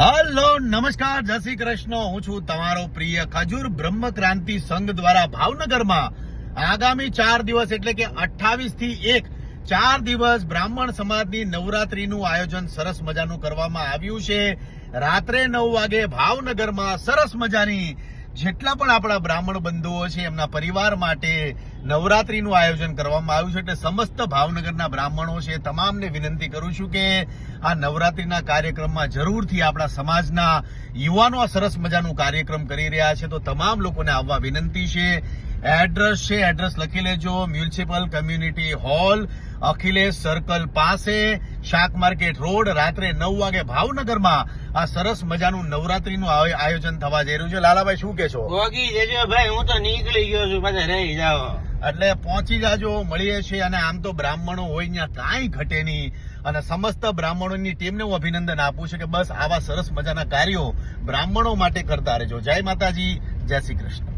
Hello, નમસ્કાર, જય શ્રી કૃષ્ણ. હું છું તમારો પ્રિય ખજૂર બ્રહ્મ ક્રાંતિ સંઘ દ્વારા ભાવનગરમાં. આગામી ચાર દિવસ એટલે કે અઠાવીસથી એક, ચાર દિવસ બ્રાહ્મણ સમાજની નવરાત્રીનું આયોજન સરસ મજાનું કરવામાં આવ્યું છે. રાત્રે નવ વાગે ભાવનગરમાં સરસ મજાની, જેટલા પણ આપણા બ્રાહ્મણ બંધુઓ છે, એમના પરિવાર માટે નવરાત્રીનું આયોજન કરવામાં આવ્યું છે એટલે સમસ્ત ભાવનગરના બ્રાહ્મણો છે તમામને વિનંતી કરું છું કે આ નવરાત્રીના કાર્યક્રમમાં જરૂરથી આપણા સમાજના યુવાનો આ સરસ મજાનું કાર્યક્રમ કરી રહ્યા છે. તો તમામ લોકોને આવવા વિનંતી છે. એડ્રેસ છે, એડ્રેસ લખી લેજો. Municipal community hall, Akhilesh circle પાસે, શાક માર્કેટ રોડ, રાત્રે નવ વાગે ભાવનગરમાં આ સરસ મજાનું નવરાત્રીનું આયો- આયોજન થવા જઈ રહ્યું છે. લાલાભાઈ, શું કે છો ભાઈ, હું તો નીકળી ગયો છું, પાછા રહી જાઓ. એટલે પહોંચી જાજો, મળીએ છીએ અને આમ તો બ્રાહ્મણો હોય ત્યાં કાંઈ ઘટે નહીં. અને સમસ્ત બ્રાહ્મણોની ટીમને હું અભિનંદન આપું છું કે બસ આવા સરસ મજાના કાર્યો બ્રાહ્મણો માટે કરતા રહેજો. જય માતાજી, જય શ્રી કૃષ્ણ.